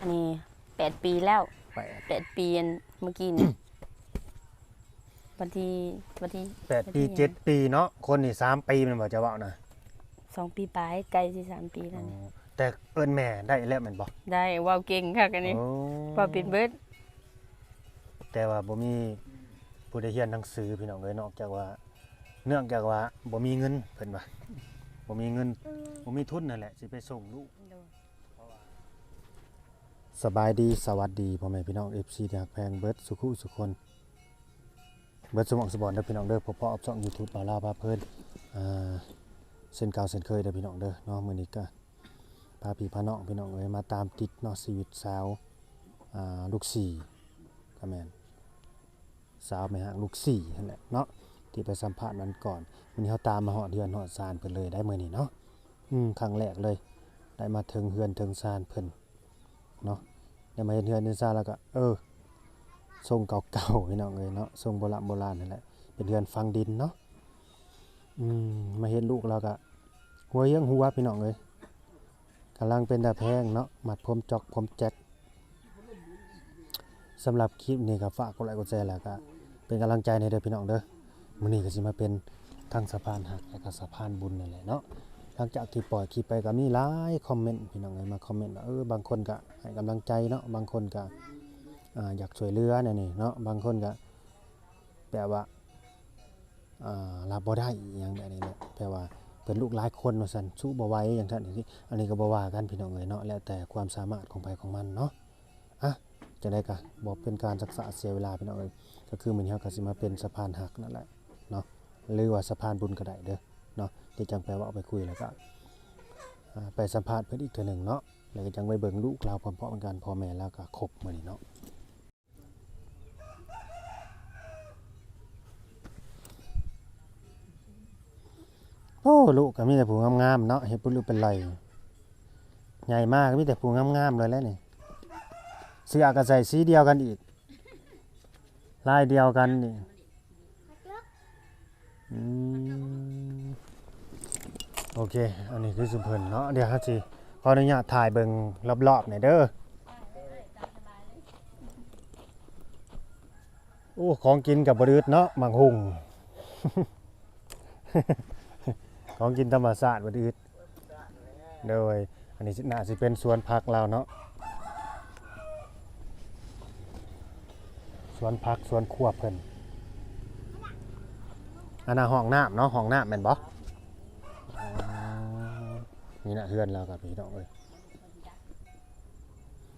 อันนี้แปดปีแล้วแปดแปดปีอันเมื่อกี้นี่ วันที่วันที่แปดปีเจ็ดปีเนาะคนนี่สามปีแมันบ่จะเว้านะสองปีปลายใกล้สิสามปีแล้วอ๋นี่อแต่เอิ้นแม่ได้แล้วแม่นบ่ได้เว้าวเก่งค่ะกันนี้โอ้เว้าเป็นเบิดแต่ว่าบ่มีผู้ใดเรียนหนังสือพี่น้องเอ้ยนอกจากว่า เนื่องจากว่าบ่มีเงินเพิ่นว่าบ่มีเงินบ่มีทุนนั่นแหละสิไปส่งลูก สบายดีสวัสดีพ่อแม่พี่น้อง FC ที่รักแพงเบิร์ดสุขุสุคนเบิร์ดสมองสบอนเด้อพี่น้องเด้อพบพออับช่อง YouTube บาลาพาเพิ่นอ่าเส้นเก่าเส้นเคยเด้อพี่น้องเด้อเนาะมื้อนี้ก็พาพี่พาน้องพี่น้องเอ้ยมาตามติดเนาะชีวิตสาวอ่าลูกสี่ก็แม่นสาวแม่ฮักลูกสี่นั่นแหละเนาะที่ไปสัมภาษณ์มันก่อนวันนี้เฮาตามมาฮอดเดือนฮอดซานเพิ่นเลยได้มื้อนี้เนาะอืมครั้งแรกเลย ได้มาถึงเฮือนถึงซานเพิ่นเนาะ ได้มาเห็นเฮือนเห็นซาแล้วก็เออทรงเก่าๆพี่น้องเอ้ยเนาะทรงโบราณโบราณนั่นแหละเป็นเฮือนฟังดินเนาะอืมมาเห็นลูกแล้วก็หัวเยี่ยงหัวพี่น้องเอ้ยกำลังเป็นตาแพงเนาะหมัดผมจอกผมแจ็คสำหรับคลิปนี้ก็ฝากกดไลค์กดแชร์แล้วก็เป็นกำลังใจในเด้อพี่น้องเด้อมื้อนี้ก็สิมาเป็นทั้งสะพานหักและก็สะพานบุญนั่นแหละเนาะ หลังจากที่ปล่อยคลิปไปก็มีหลายคอมเมนต์พี่น้องเอ้ยมาคอมเมนต์ว่าเออบางคนก็ให้กำลังใจเนาะบางคนก็ออยากช่วยเหลือเนี่ยนี่เนาะบางคนก็แบบว่าอ่ารับบ่ได้อหยังแบบนี้แหละแปลว่าเป็นลูกหลายคนว่าซั่นสู้บ่ไหวอย่างท่านนี้อันนี้ก็บ่ว่ากันพี่น้องเอ้ยเนาะแล้วแต่ความสามารถของใครของมันเนาะอะจังได๋ก็บ่เป็นการศึกษาเสียเวลาพี่น้องเอ้ยก็คือมื้อนี้เฮาก็สิมาเป็นสะพานหักนั่นแหละเนาะหรือว่าสะพานบุญก็ได้เด้อ เนาะที่จังแปว่าเอาไปคุยแล้วก็ไปสัมภาษณ์เพิ่อนอีกเธอหนึ่งเนาะแล้วก็จังไปเบิ่งลูกเราพร้อมๆกันพ่อแม่แล้วก็ครบมือนี้เนาะโอ้ลูกก็มีแต่ผู้งามๆเนาะเฮ็ดบ่รู้เป็นไรใหญ่มากก็มีแต่ผู้งามๆเลยแล้วนี่เสื้อก็ใส่สีเดียวกันอีกลายเดียวกันนี่อืม โอเค อันนี้คือสุเพิ่นเนาะ เดี๋ยวครับสิขออนุญาตถ่ายเบิ่งรอบๆหน่อยเด้อ โอ้ ของกินกับบรืดเนาะมังหุง ของกินธรรมชาติบรืดโดย อันนี้สิน่าสิเป็นสวนผักเราเนาะ สวนผักสวนครัวเพิ่นอันน่ะห้องน้ำเนาะห้องน้ำแม่นบ่ นี่นะเพื่อนเรากับพี่น้องเลย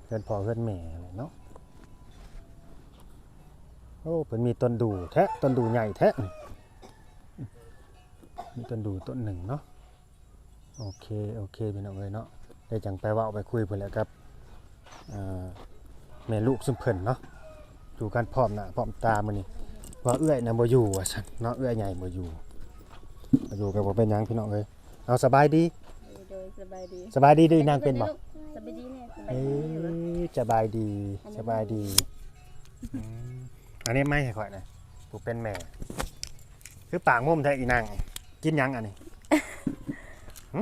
เพื่อนพ่อเพื่อนแม่เนาะโอ้เป็นมีต้นดูแท้ต้นดูใหญ่แท้มีต้นดูต้นหนึ่งเนาะโอเคโอเคพี่น้องเลยเนาะได้จังไปว่าไปคุยเพื่อนแล้วครับอ่าแม่ลูกซึ่งเพิ่นเนาะดูกันพร้อมหน้าพร้อมตามันนี่ว่าเอื้อยนะบ่อยู่ว่าซั่นเนาะเอื้อยใหญ่บ่อยู่บ่อยู่ก็บ่เป็นหยังพี่น้องเลยเอาสบายดี สบายดีสบายดีด้วยนางเป็นบ่สบายดีเนี่ยสบายเอ้ดียสบายดีสบายดีอืมอันนี้ไม่ให้ข่อยนะผูเป็นแม่ คือปากมุมแท้อีนางกินหยังอันนี้หึ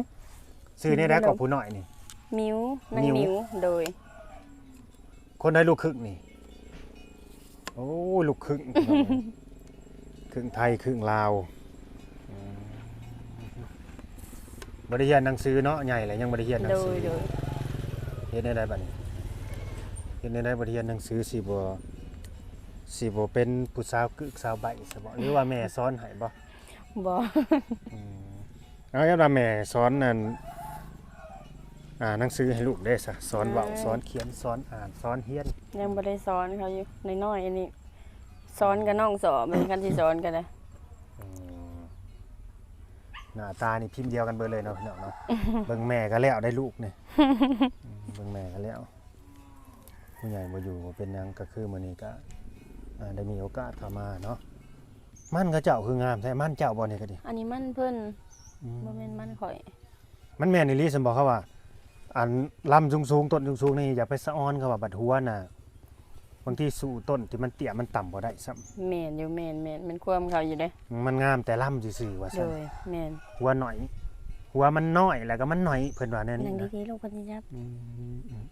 ซื้อนี่ได้กว่าผู้น้อยนี่ มิวนั่งมิ้ว มิวโดย คนได้ลูกครึ่งนี่ โอ้ลูกครึ่ง ครึ่งไทยครึ่งลาว บริเรียนหนังสือเนาะใหญ่เลยยังบริเรียนหนัโดงสืยอโดยเฮ็ดได้ได้บัดนี้เฮ็ดได้ได้บ่เรียนหนังสือสิบ่สิบ่เป็นผู้สาวกึกสาวใบซะบ่หรือว่าแม่สอนให้บ่ บ่อืมเอาอย่าว่าแม่สอนนั่นอ่าหนังสือให้ลูกได้ซะสอนเว้าสอนเขียนสอนอ่านสอนเรียนยังบ่ได้สอนเขาอยู่น้อยๆอันนี้สอนกับน้องสอบเป็นกันที่สอนกันเลยอืม หน้าตานี่พิมพ์เดียวกันเบิดเลยเนาะพี่น้องเนาะ เบิ่งแม่ก็แล้วได้ลูกนี่อืมเบิ่งแม่ก็แล้วผู้ใหญ่บ่อยู่บ่เป็นหยังก็คือมื้อนี้ก็อ่าได้มีโอกาสเข้ามาเนาะมันก็เจ้าคืองามแท้มันเจ้าบ่นี่ก็ดิอันนี้มันเพิ่นอืมบ่แม่นมันข่อย มันแม่นอีหลีซั่นบ่เขาว่า อันลำสูงๆต้นสูงๆนี่อย่าไปสะออนเขาว่าบัดหัวน่ะ บางทีสู่ต้นที่มันเตี้ยมันต่ำบ่ได้ซ้ำแม่นอยู่แม่นแม่นมันความเขาอยู่เด้มันงามแต่ลำซื่อๆว่าโดซั่นยแม่นหัวหน่อย หัวมันน้อยแล้วก็มันหน่อยเพิ่นว่าแนวนั่นี้งนะดีๆลูกพันธิยับอืมอืม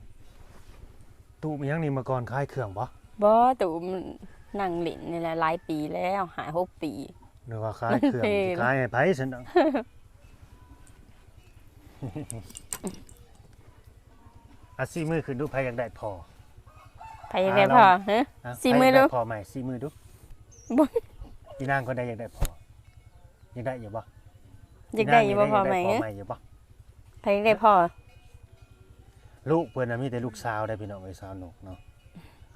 ตู้มีหยังนี่มาก่อนคายเครื่องบ่บ่ตู่มันนั่งเล่นนี่แหละหลายปีแล้วหายหกปี หรือว่าคายเครื่องเท่สินะ คายให้ไผซั่นดอกอาซีมือขึ้นดูไผอยากได้พอ ไปยังไงพ่อฮะอะสี่มือไผยากดูไพอใหม่สี่มือดูบ่อีนางคนใดอยากได้พออยากได้อยู่บ่อยากได้อยู่บ่พ่อไหมพอฮะใหม่อยู่บ่ไปยังไงพ่อลูกเพิ่นน่ะมีแต่ลูกสาวได้พี่น้องเอ้ยสาวนกเนาะ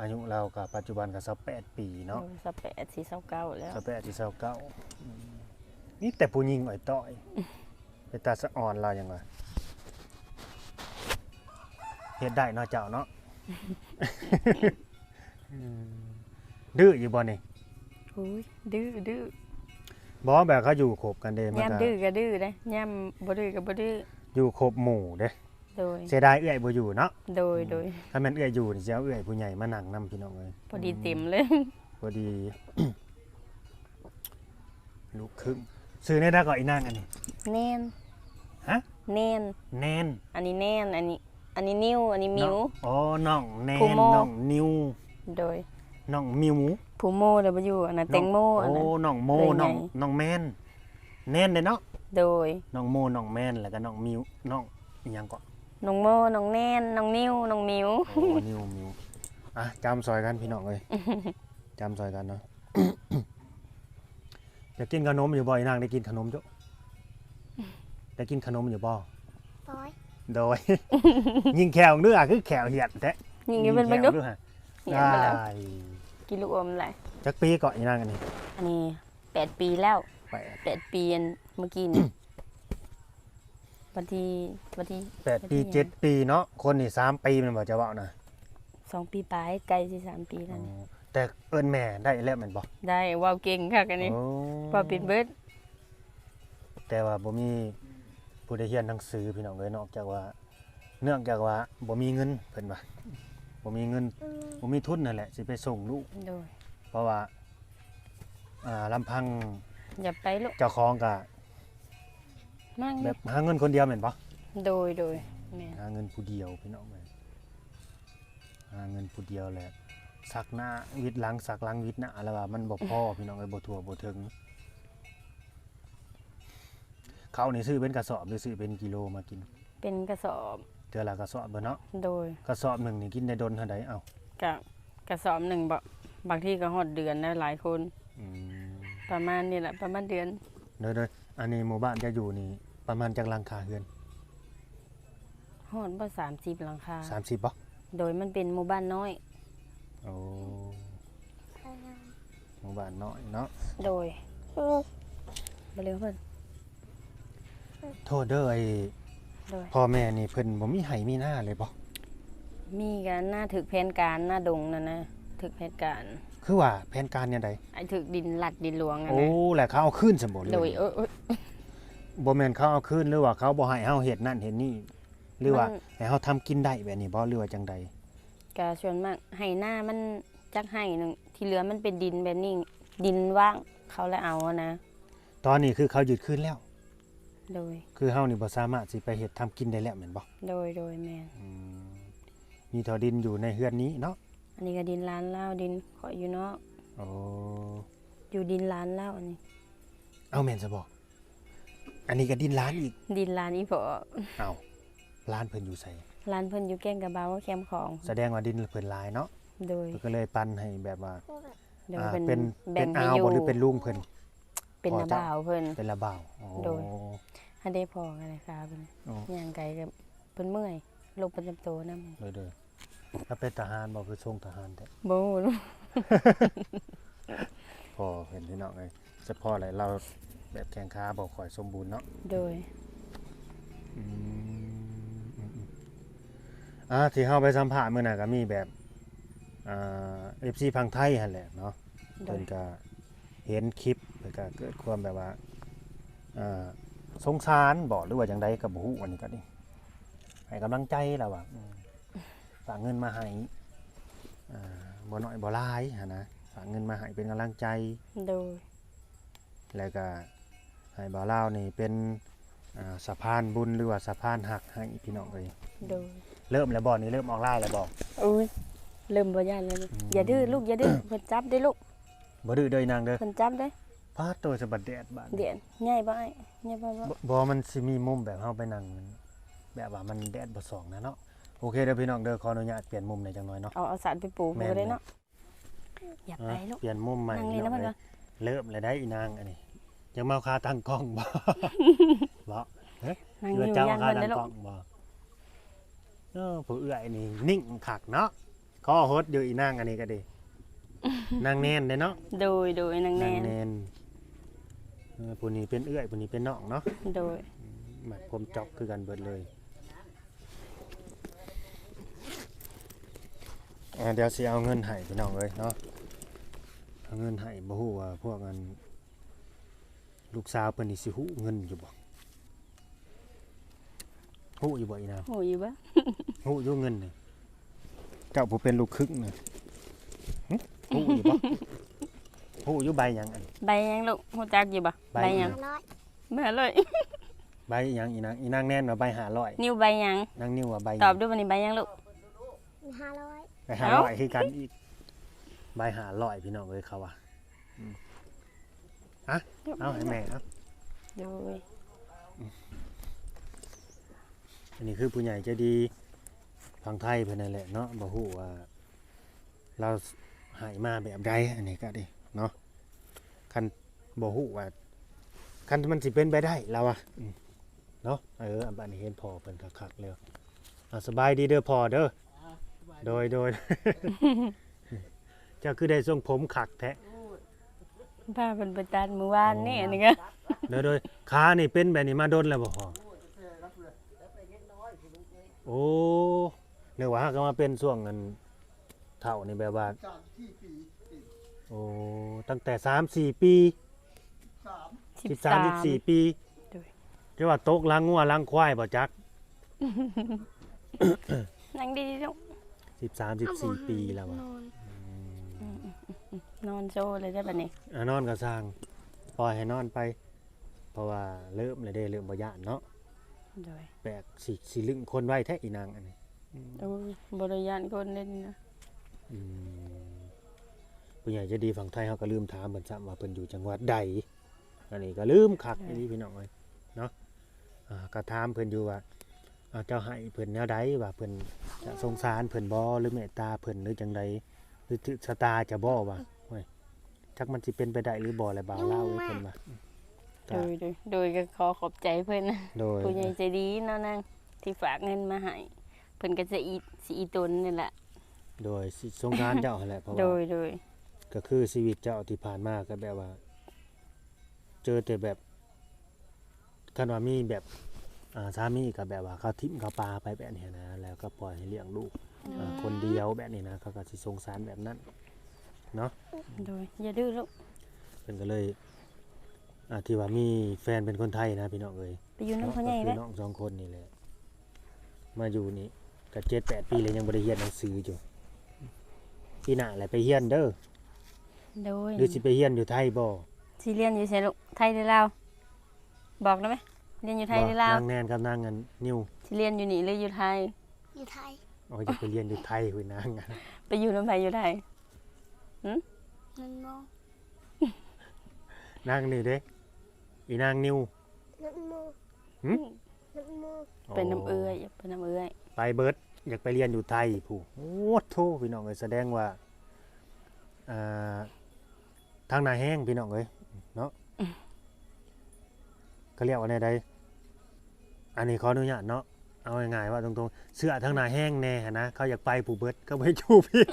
อายุเราก็ปัจจุบันก็28ปีเนาะสแปดสี่สเก้าแล้ว28ที่29อืมนี่แต่ผู้หญิงอ่อยต้อยเป็นตาสะอ่อนเรายังว่าเฮ็ดได้เนาะเจ้าเนาะอืม ดื้ออยู่บ่นี่อุ้ยดื้อดื้อบ่แบบเขาอยู่คบกันเด้มันย่ำก็ดื้อก็ดื้อนะย่ำบ่ดื้อก็บ่ดื้ออยู่คบหมู่เด้โดยเสียดายเอื้อยบ่อยู่เนาะโดยโดยถ้าแม่นเอื้อยอยู่นี่สิเอาเอื้อยผู้ใหญ่มานั่งนํพี่น้องเอ้ยพอดีเต็มเลยพอดีลูกครึ่งซื้อได้ได้ก่อนอีนางอันนี้แน่นฮะแน่นแนนอันนี้แน่นอันนี้ อันนี้นิ้ว อันนี้มิวน้องอ๋อน้องแนภูนโมน้องนิวโดยน้องมิวผูโมเดบอยู่อันนั้นแตงโมอันโอ้นั้นน้องโมเลยไง น้องน้องแมนแนนเด้เนาะโดยน้องโมน้องแมนแล้วก็น้องมิวน้องอีหยังก่อนน้องโมน้องแน่นน้องนิ้วน้องมิวโอ้ นิวมิวอะจำซอยกันพี่น้องเอ้ยจำซอยกันเนาะอยากกินขนมอยู่บ่อีนางได้กินขนมจ้ะได้กินขนมอยู่บ่ร้อย โดย ยิงแขวเนื้อคือแขวเหียดแท้ยิงอยู่เป็นแขเบิ่งวดูด้วยฮะเหียนไปแล้วได้กินลูกอมอะไรจักปีก่อนอีนางอันนี้อันนี้แปดปีแล้วแปดแปดปีอันเมื่อกี้นี่วันที่วันที่แปดปีเป็นยังไงเจ็ดปีเนาะคนนี่สามปีแมันบอกจะเว่านะสองปีปลายใกล้สิสามปีแล้วนี่แต่เอิ้นแม่ได้แล้วแมันบอกได้ว้าวเก่งค่ะกันนี้โอ้ว้าวเป็นเบิดแต่ว่าบ่มี ผู้ได้เรียนหนังสือพี่น้องเลยนอกจากว่าเนื่องจากว่าบ่มีเงินเพิ่นว่าบ่มีเงินอืมบ่มีทุนนั่นแหละสิไปส่งลูก โดยเพราะว่าอ่าลำพังอย่าไปลูกเจ้าของก็มั่งแบบหาเงินคนเดียวแม่นบ่โดยโดยแม่นหาเงินผู้เดียวพี่น้องเลยหาเงินผู้เดียวแหละสักหน้าวิดหลังสักหลังวิดหน้าแล้วว่ามันบ่พอพี่น้องเอ้ยบ่ทั่วบ่ถึง เขานี่ซื้อเป็นกระสอบหรือซื้อเป็นกิโลมากินเป็นกระสอบเทื่อละกระสอบเบ่เนาะโดยกระสอบหนึ่งนี่กินได้ดนเท่าใดเอ้ากับกระสอบหนึ่งบบบางที่ก็หอดเดือนนะหลายคน อืมประมาณนี่แหละประมาณเดือนเด้อๆอันนี้หมู่บ้านจะอยู่นี่ประมาณจักหลังคาเฮือนหอดบ่สามสิบหลังคา30บ่โดยมันเป็นหมู่บ้านน้อย โอ้ใครยังหมู่บ้านน้อยเนาะ โดยอืมบริเวณเพิ่น โทษเด้อไอ้โดยพ่อแม่นี่เพิ่นบ่มีไห้มีหน้าเลยบ่มีกันหน้าถึกแผนการหน้าดงนั่นนะถึกแผนการคือว่าแผนการเนี่ยใดไอ้ถึกดินลัดดินหลวงอะโอ้นะแหละเขาเอาคืนสมบูรณ์โดยเออเออบ่แม่นเขาเอาคืนหรือว่าเขาบ่ให้เฮาเฮ็ดนั่นเฮ็ดนี่หรือว่ามัน ให้เฮาทำกินได้แบบนี้บ่หรือว่าจังใดกะส่วนมากให้หน้ามันจักให้หนึงที่เหลือมันเป็นดินแบบนี้ดินว่างเขาแล้วเอาอะนะตอนนี้คือเขายึดคืนแล้ว โดย คือเฮานี่บ่สามารถสิไปเฮ็ดทำกินได้แล้วแม่นบ่โดยโดยแม่นอืมมีเท่าดินอยู่ในเฮือนนี้เนาะอันนี้ก็ดินล้านเล่าวดินขอยอยู่เนาะโอ้อยู่ดินล้านเล่าวอันนี้ เอาแม่นซะบ่อันนี้ก็ดินล้านอีกดินล้านอีพอเอาล้านเพิ่นอยู่ไสร้านเพิ่นอยู่แก้งกระเบาแคมป์ของ แสดงว่าดินเพิ่นหลายเนาะโดยเพิ่นก็เลยปันให้แบบว่าพูดแบบโดยอ่าเป็นเป็นแบ่เป็นงให้อาวอยู่บ่หรือเป็นลุงเพิ่น เป็นพอนาจะบ่าวเพิ่น เป็นละบ่าวโอ้โดย ให้ได้พอกันเลยค่ะเพิ่นโอ้ย่างไกลกับเพิ่นเมื่อยโรคประจำตัวนำเลยเด้อถ้าเป็นทหารบ่คือทรงทหารแท้บ่รู้ พอเห็นพี่น้องเลยเฉพาะอะไรเราแบบแข่งขาบอกข่อยสมบูรณ์เนาะโดย อืมอืมอืมอ่าที่เข้าไปสัมภาษณ์มื้อน่ะก็มีแบบอ่า FC พังไทยหั่นแหละเนาะ โดเพิ่ย นก็เห็นคลิปเพิ่นก็เกิดความแบบว่าอ่า สงสารบ่หรือว่าจังใดก็บ่ฮู้อันนี้ก็ดิให้กำลังใจล่ะว่าอืมฝากเงินมาให้อ่าบ่น้อยบ่หลายหั่นนะฝากเงินมาให้เป็นกำลังใจ โดย แล้วก็ให้บ่าวลาวนี่เป็นอ่าสะพานบุญหรือว่าสะพานหักให้พี่น้องเอ้ยโดย เริ่มแล้วบ่นี่เริ่มออกไล่แล้วบ่อุ้ยเริ่มบ่ย่านแล้วนี่อย่าดื้อลูกอย่าดื้อ เพิ่นจับได้ลูก บ่ดื้อเด้อนางเด้อ เพิ่นจับได้ พาดตัวสะบัดแดดบาดเดี๋ยวใหญ่บ่ไอ้ใหญ่บ่บ่บ่บ่มันสิมีมุมแบบเฮาไปนั่งแบบว่ามันแดดบ่ส่องนะเนาะโอเคเด้อพี่น้องเด้อขออนุญาตเปลี่ยนมุมหน่อยจังหน่อยเนาะเอาเอาสารไปปลูกแม่นบ่ได้เนาะอย่าไปอะลูก เปลี่ยนมุมใหม่นั่งนี่พี่นะน้องมันเอ้ก็ยเริ่มเลยได้อีนางอันนี้ยังมาเอาคาตั้งกล้องบ่ บ่เฮ้ยนั่งเรืออยู่เจ้าย่างคาเพิ่นตั้ได้งลูกล้กองบ่เออผู้เอื้อยนี่นิ่งคักเนาะขอฮดอยู่อีนางอันนี้ก็ดีนางแน่นเด้เนาะ โดยโดยนางแนนางนแน่นเออผู้นี้เป็นเอื้อยผู้นี้เป็นน้องเนาะโดยหมักผมจอกคือกันเบิดเลยอ่าเดี๋ยวสิเอาเงินให้พี่น้องเลยเนาะเอาเงินให้บ่ฮู้ว่าพวกอันลูกสาวเพิ่นนี่สิฮู้เงินอยู่บ่ฮู้อยู่บ่อีนางโหอยู่บ่ฮู้อยู่เงินนี่เจ้าผู้เป็นลูกครึ่งน่ะหึฮู้อยู่บ่ ฮู้อยู่ใบหยังอัน ใบหยังลูกฮู้จักอยู่บ่ใบ ใบหยังห้าร้อยมาเลย ใบหยังอีนางอีนางแน่นว่าใบ500นิ้วใบหยังนางนิ้วว่าใบหยังตอบด้วยวันนี้ใบหยังลูกห้าร้อยไปหาเอ้าลอยคือกันอีกใบหาลอยพี่น้องเลยเขาว่าอืมอะเอาให้แม่เอาโดยอันนี้คือผู้ใหญ่ใจะดีพังไทยเพิ่นนั่นแหละเนาะบ่ฮู้ว่า เราใหายมาแบบใดอันนี้ก็ดี เนาะคันบ่ฮู้ว่าคันมันสิเป็นไปได้แล้วอะอืมเนาะเอออันนี้เห็นพอเพิ่นคักๆแล้วอะสบายดีเด้อพอเด้อโดยโดยเจ้าคือได้ทรงผมขักแท้พาเพิ่นไปตัดมื้อวานนี่อันนี้ก็โดยโดยขานี่เป็นแบบนี้มาโดนแล้วบ่พอโอ้เนึกว่าหากมาเป็นช่วงเงินเท่านี่แบบว่า โอ้ตั้งแต่สามสี่ปีสิบสามสิบสี่ปีโดย เรียกว่าตกล้างงัวล้างควายบ่จักนั่งดีๆลูกสิบสามสิบสี่ปีแล้วนอะอนนอนโซเลยได้บัดนี้อะนอนก็สร้างปล่อยให้นอนไป เพราะว่าเริ่มเลยเด้เริ่มบ่ยานเนาะโดยแปลกสิสิลึงคนไว้แท้อีนางอันนี้โอ้ยบ่ได้ย่านคนเล่นนะอืม ผู้ใหญ่ใจะดีฝั่งไทยเขาก็ลืมถามเพิ่นซ้ำว่าเพิ่นอยู่จังหวัดใดอันนี้ก็ลืมคักอีนี้พี่น้องเอ้ยเนาะอ่าก็ถามเพิ่นอยู่ว่าอ่าเจ้าให้เพิ่นแนวใดว่าเพิ่นจะสงสารเพิ่นบ่หรือเมตตาเพิ่นหรือจังใดหรือถึกชะตาจะบ่ว่าโอ้ยจักมันสิเป็นไปได้หรือบ่แหละบ่าวเล่าให้เพิ่นว่าโดยโดยโดยก็ขอขอบใจเพิ่นนะโดย ผู้ใหญ่ใจดีเนาะนางที่ฝากเงินมาให้เพิ่นก็จะอีสิอีตนนี่แหละโดยสิสงสารเจ้าหั่นแหละเพราะโดว่ายโดย ก็คือชีวิตเจ้าที่ผ่านมาก็แบบว่า เจอแต่แบบคันว่ามีแบบอ่าสามีก็แบบว่าเขาทิ่มเขาปาไปแบบนี้นะแล้วก็ปล่อยให้เลี้ยงลูกอ่าคนเดียวแบบนี้นะเขาก็สิสงสารแบบนั้นโดยอย่าดื้อลูกเพิ่นก็เลยอ่าที่ว่ามีแฟนเป็นคนไทยนะพี่น้องเอ้ยไปอยู่เนาะน้ำพ่อใหญ่ก็คืเด้อน้องสองคนนี่แหละมาอยู่นี่ก็เจ็ดแปดปีเลยยังบ่ได้เรียนหนังสืออยู่ปีหน้าแหละไปเรียนเด้อ โดยหรือสิไปเรียนอยู่ไทยบ่สิเรียนอยู่ไสลูกไทยหรือลาวบอกได้ไหมเรียนอยู่ไทยหรือลาวนางแนนกับนางอันนิวสิเรียนอยู่นี่หรืออยู่ไทย อยู่ไทยอ๋อจะไปเรียนอยู่ไทยคุยนางอะไปอยู่น้ำไผอยู่ไทยเงินโมงนางนี่เด้อีนางนิวเงินโมหึเงินโมเป็นน้ำเอื้อยเป็นน้ำเอื้อยไปเบิดอยากไปเรียนอยู่ไทยผู้โอ้โทพี่น้องเอ้ยแสดงว่าอ่า ทางหนาแห้งพี่น้องเอ้ยเนาะก็เรียกว่าไงใดอันนี้ขออนุญาตเนาะเอาง่ายๆว่าตรงๆเสื้อทางหนาแห้งแน่หั้นนะเขาอยากไปผู้เบิดก็ไม่ชูพี่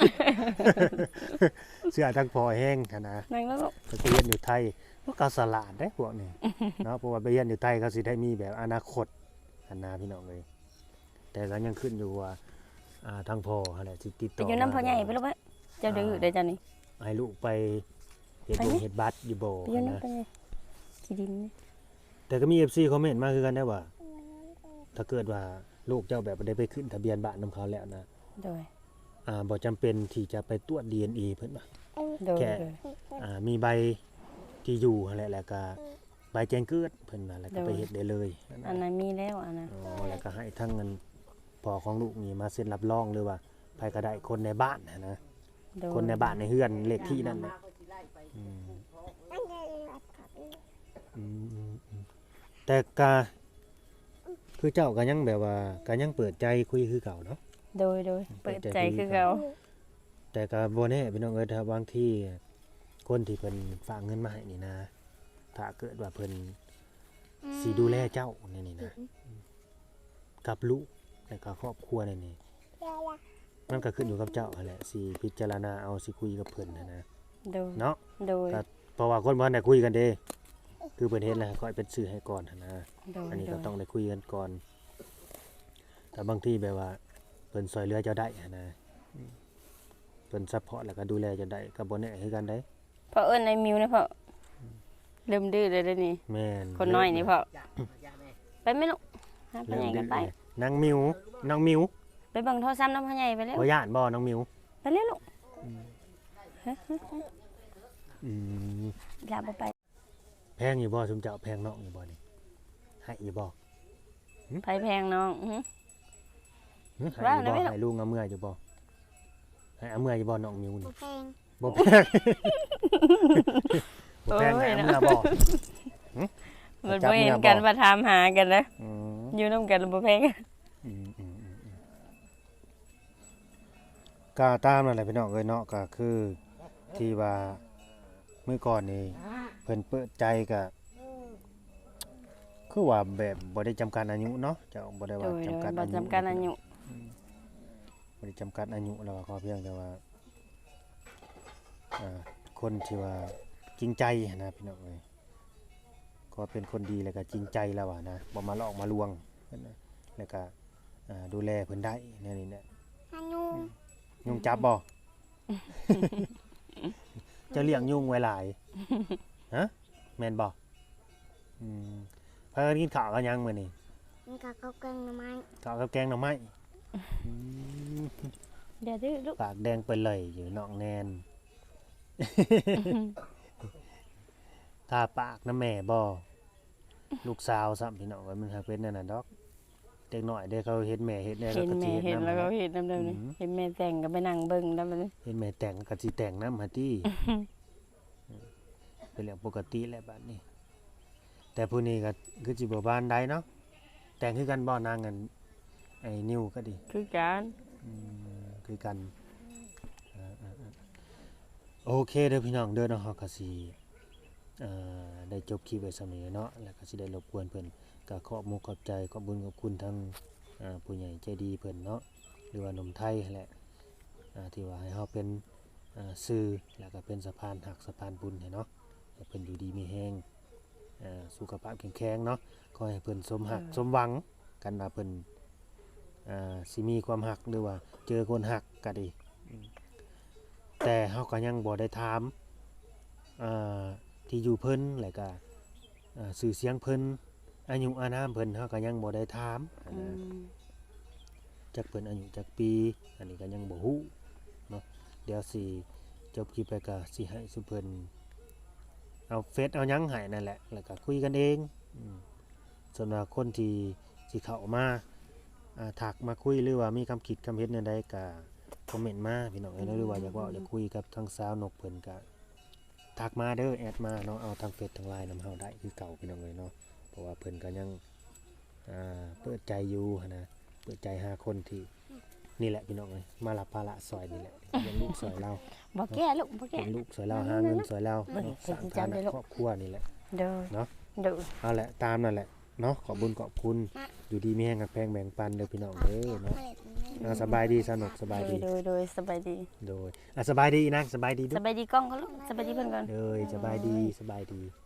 เสื้อทางพอแห้งหั้นนะนั่งแล้วลูกไปเรียนอยู่ไทยพวกเขาสลาดได้พวกนี้เนาะเพราะว่าไปเรียนอยู่ไทยเขาสิได้มีแบบอนาคตอันนาพี่น้องเลยแต่ก็ยังขึ้นอยู่ว่าอ่าทางพ่ออะไรสิติดไปต่ออยู่น้ำพ่อใหญ่ไปลูกไหมเจ้าดื้อเดี๋ยวเจ้านี่ให้ลูกไป เฮ็ดไปบุไหมญเฮ็ดบัตรอยู่บ่ไปอยู่นะน้ำพ่อใหญ่ขี้ดินนี่แต่ก็มี FC คอมเมนต์มาคือกันได้ว่า ถ้าเกิดว่าลูกเจ้าแบบได้ไปขึ้นทะเบียนบ้านนํเขาแล้วนะโดยอ่าบ่จำเป็นที่จะไปตรวจ DNA เพิ่นว่า โดยแกะ โดย อ่ามีใบที่อยู่นั่นแหละแล้วก็ใบแจ้งเกิดเพิ่นว่าแล้วก็ไปโดยเฮ็ดได้เลยอันนั้นมีแล้วอันนั้นอ๋อแล้วก็ให้ทั้งเงินพ่อของลูกนี่มาเซ็นรับรองหรือว่าไผก็ได้คนในบ้านนะนะโดยคนในบ้านในเฮือนเลขที่นั่นแหละ แต่กาคือเจ้าก็ยังแบบว่าก็ยังเปิดใจคุยคือเก่าเนาะโดยโดยเปิดใจคือเก่าแต่ก็บ่แน่พี่น้องเอ้ยถ้าบางที่คนที่เพิ่นฝากเงินมาให้นี่นะ ถ้าเกิดว่าเพิ่นสิดูแลเจ้านี่นี่นะกับลูกและก็ครอบครัวนี่นี่ยาละมันก็ขึ้นอยู่กับเจ้าหั่นแหละสิพิจารณาเอาสิคุยกับเพิ่นนะนะ โดยเนาะโดยครับเพราะว่าคนบ่ทันได้คุยกันเด้คือเพิ่นเฮ็ดแล้วค่อยเป็นสื่อให้ก่อนหั่นนะโดยอันนี้โดก็ยต้องได้คุยกันก่อน แต่บางที่แบบว่าเพิ่นซอยเหลือเจ้าได้หั่นนะอืมเพิ่นซัพพอร์ตแล้วก็ดูแลเจ้าได้ก็บ่แน่คือกันได้เพราะเอิ้นในมิวนะเพราะเริ่มดื้อเลยเด้อนี่ แม่นคนน้อยนี่เพราะไปไหม่ลูกหาพ่อเริ่ใหมญ่กันไปดื้อแล้วนางมิวน้องมิวไปเบิ่งโทรศัพท์น้ำพ่อใหญ่ไปเร็วบ่ย่านบ่น้องมิวไปเร็วลูก อืมอย่าบ่ไปแพงอยู่บ่ซุมเจ้าแพงน้องอยู่บ่นี่ให้อยู่บ่ไผแพงน้องอื้อหึให้ว่าอยู่แล้วบ่ไม่หรอก ให้ลุงเอาเมื่อยอยู่บ่ให้เอาเมื่อยอยู่บ่น้องมิวบุนี่เพงบ่แพงบ่แพงให้เอาเมื่อยบ่ มันจับบ่เห็นเมียกันบอก มาถามหากันนะอืมอยู่นํกันแล้วบ่แพงอืมอืมอืมอืมก็ตามนั่นแหละพี่น้องเอ้ยเนาะก็คือ ที่ว่าเมื่อก่อนนี่เพิ่นเปิดใจก็คือว่าแบบบ่ได้จำกัดอายุเนาะเจ้าบ่ได้โดว่ายโดจำยกัดบ่อายุจำกัดอายุบ่ได้จำกัดอายุแล้วก็ขอเพียงแต่ว่าอ่าคนที่ว่าจริงใจนะพี่น้องเอ้ยก็เป็นคนดีแล้วก็จริงใจแล้วอะนะบ่มาหลอกมาลวงเพิ่นนะแล้วก็อ่าดูแลเพิ่นได้แนวนี้แหละฮันยูยุงจับบ่ เจะเลี้ยงยุงไว้หลายฮะแม่นบ่อืมพากันกินข้าวกันยังมื้อนี้นี่ก็เขาเก่งหน่อไม้ข้าวกับแกงหน่อไม้อืมเดี๋ยวดื้อลูกปากแดงไปเลยอยู่น้องแนนทาปากนะแม่บ่ลูกสาวซ้ำพี่น้องว่ามันหากเป็นนั่นน่ะดอก เด็กน้อยเด้เขาเฮ็ดแม่เฮ็ดแน่เห็นก็สิแม่เฮ็ดเห็นนำแล้วก็เห็นนำเดิมนี่อืมเห็นแม่แต่งก็ไปนั่งเบิ่งนำมันเห็นแม่แต่งก็สิแต่งน้ำหาตี้เป็นเรื่องปกติแหละบัดนี้ แต่ผู้นี้ก็คือจิบ่บ้านใดเนาะแต่งคือกันบ่นางกันไอ้นิวก็ดี คือการอืมคือกันเอ่อเอ่อเอ่อโอเคเด้อพี่น้องเด้อเนาะเฮาก็สิเอ่อได้จบคลิปไว้สำนี้เนาะแล้วก็สิได้รบกวนเพิ่น ก็ขอบมุกขอบใจขอบบุญขอบคุณทั้งอ่าผู้ใหญ่ใจดีเพิ่นเนาะหรือว่าหนมไทยนั่นแหละอ่าที่ว่าให้เฮาเป็นอ่าสื่อแล้วก็เป็นสะพานหักสะพานบุญให้เนาะให้เพิ่นอยู่ดีมีแห้งอ่าสุขภาพแข็งแรงเนาะขอให้เพิ่นสมหักสมหวังกันว่าเพิ่นอ่าสิมีความหักหรือว่าเจอคนหักก็ดีอืมแต่เฮาก็ยังบ่ได้ถามอ่าที่อยู่เพิ่นแล้วก็อ่าสื่อเสียงเพิ่น อายุอานามเพิ่นเฮาก็ยังบ่ได้ถามอันอืนะมจักเพิ่นอายุจักปี อันนี้ก็ยังบ่ฮู้เนาะเดี๋ยวสิจบคลิปไปก็สิให้สุเพิ่นเอาเฟซเอาหยังให้นั่นแหละ แล้วก็คุยกันเองอืมส่วนว่าคนที่สิเข้ามาอ่าถักมาคุยหรือว่ามีคำคิดคำเห็นใดๆก็คอมเมนต์มาพี่น้องเอ้ยเนาะหรือว่าอยากเว่าอยากคุยกับทางสาวนกเพิ่นก็ทักมาเด้อแอดมาเนาะเอาทางเฟซทางไลน์นำเฮาได้คือเก่าพี่น้องเอ้ยเนาะเพ ราะว่าเพิ่นก็ยังอ่าเปิดใจอยู่หั้นนะเปิดใจหาคนที่นี่แหละพี่น้องเลยมารับภาระซอยนี่แหละเป็นลูกซอยเราบ่แก้ลูกบ่แก้เป็นลูกซอยเราหาเงินซอยเราเบิ่งเนาะเพิ่สร้านงสิฐาจำได้นะลูกครอบครัวนี่แหละเด้อเนาะเด้อเอาแหละตามนั่นแหละเนาะขอบบุญขอบคุณอยู่ดีมีแห่งกับแพงแบ่งปันเด้อพี่น้องเด้อเนาะเอาสบายดีสนุกสบายโดดียโดยโดยสบายดีโดยอะสบายดีนะสบายดีสด้วยบายดีกล้องก็ลูกสบายดีเพิ่นก่อนเด้อสบายดีสบายดีส